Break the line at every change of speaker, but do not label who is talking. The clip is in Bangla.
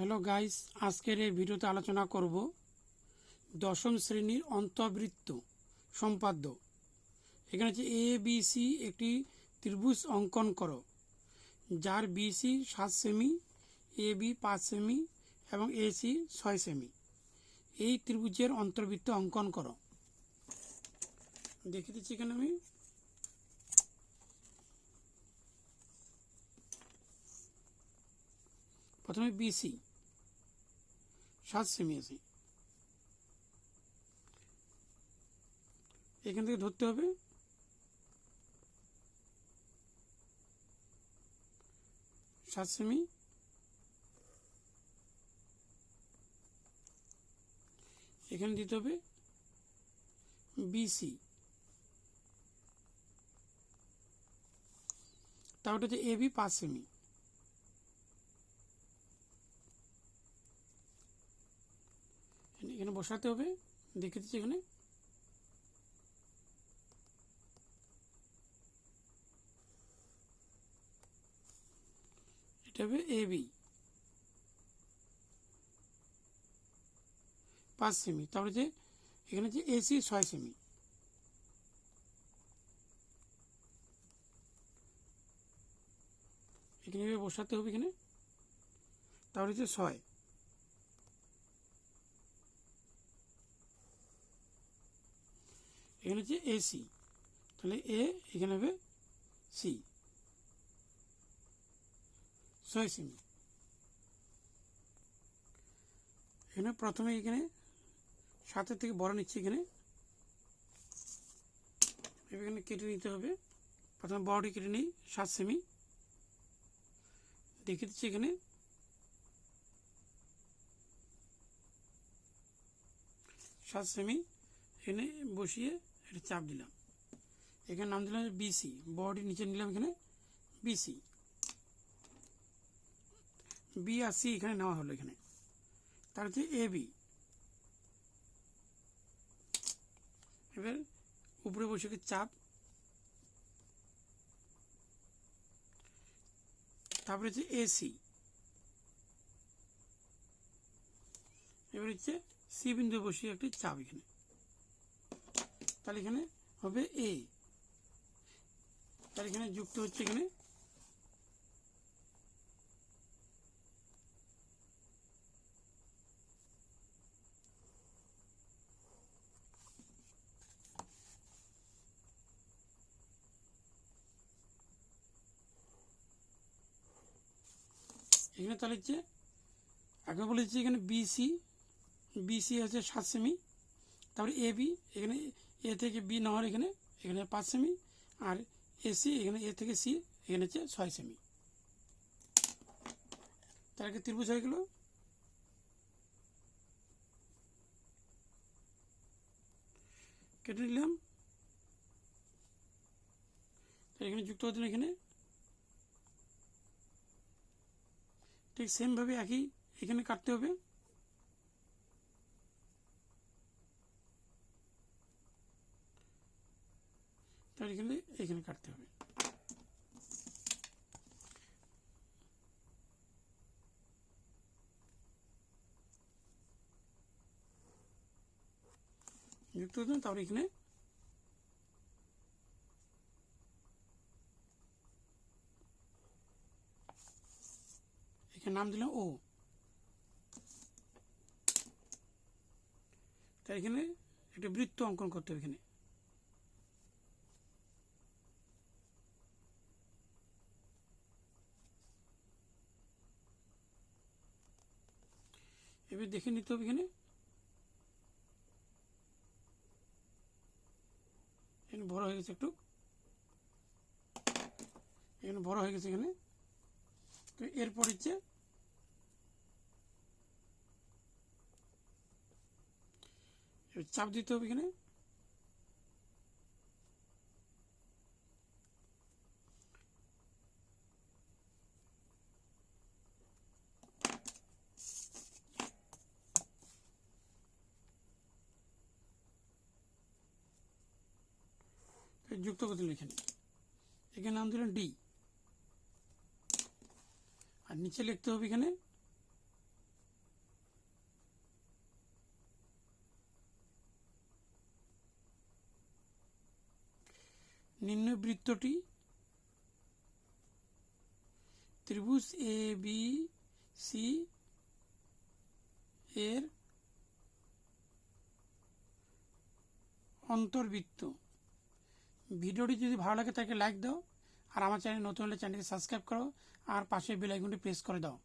হ্যালো গাইস, আজকের এই ভিডিওতে আলোচনা করব দশম শ্রেণির অন্তর্বৃত্ত সম্পাদ্য। এখানে হচ্ছে এ বি সি একটি ত্রিভুজ অঙ্কন করো, যার বিসি সাত সেমি এ বি পাঁচ সেমি এবং এসি ছয় সেমি। এই ত্রিভুজের অন্তর্বৃত্ত অঙ্কন করো। দেখে দিচ্ছি এখানে আমি। প্রথমে বিসি সাত সেমি এখান থেকে ধরতে হবে। সাত সেমি এখানে দিতে হবে বিসি। তারপরে হচ্ছে এবি পাঁচ সেমি এখানে বসাতে হবে, দেখে দিচ্ছি এখানে। এটা হবে এ বি পাঁচ সেমি, তারপরে যে এখানে যে এসি ছয় সেমি। এখানে বসাতে হবে এখানে। তারপরে যে ছয়। এখানে হচ্ছে এসি তাহলে এ এখানে হবে সি ছয় সেমি। এখানে প্রথমে এখানে সাতের থেকে বড় নিচ্ছি এখানে। এখানে কেটে নিতে হবে। প্রথমে বড়টি কেটে নিই, সাত সেমি। দেখে দিচ্ছি এখানে। সাত সেমি। এখানে বসিয়ে এটা চাপ দিলাম। এখানে নাম দিলাম বিসি বডি নিচে নিলাম এখানে বিসি বি আর সি এখানে নেওয়া হলো এখানে। তার হচ্ছে এ বি এবার উপরে বসে চাপ। তারপরে হচ্ছে এসি এবার হচ্ছে সি বিন্দু বসিয়ে একটি চাপ এখানে। তাহলে এখানে হবে এ তাহলে এখানে যুক্ত হচ্ছে এখানে। এখানে তাহলে হচ্ছে, আগে বলেছি এখানে বিসি বিসি হচ্ছে সাত সেমি। তারপরে এ বি এখানে এ থেকে বি নেওয়ার এখানে এখানে পাঁচ সেমি আর এ সি এখানে এ থেকে সি এখানে হচ্ছে ছয় সেমি তার আগে ত্রিভুজ হয়ে গেল। কেটে নিলাম। এখানে যুক্ত হতেন এখানে ঠিক সেমভাবে একই এখানে কাটতে হবে। তাহলে এখানে এখানে কাটতে হবে। যুক্ত হতে তারপরে এখানে এখানে নাম দিলাম ও। তাই এখানে একটা বৃত্ত অঙ্কন করতে হবে এখানে। এবার দেখে নিতে হবে এখানে? এখানে বড় হয়ে গেছে একটু। এখানে বড় হয়ে গেছে এখানে। তো এরপর হচ্ছে চাপ দিতে হবে এখানে। যুক্ত করতে লিখে এখানে এখানে নাম দিলেন ডি। আর নিচে লিখতে হবে এখানে নিম্ন বৃত্তটি ত্রিভুজ এ বি সি এর অন্তর্বৃত্ত। ভিডিওটি যদি ভালো লাগে তাকে লাইক দাও, আর আমার চ্যানেল নতুন হলে চ্যানেলটি সাবস্ক্রাইব করো, আর পাশে বেল আইকনটি প্রেস করে দাও।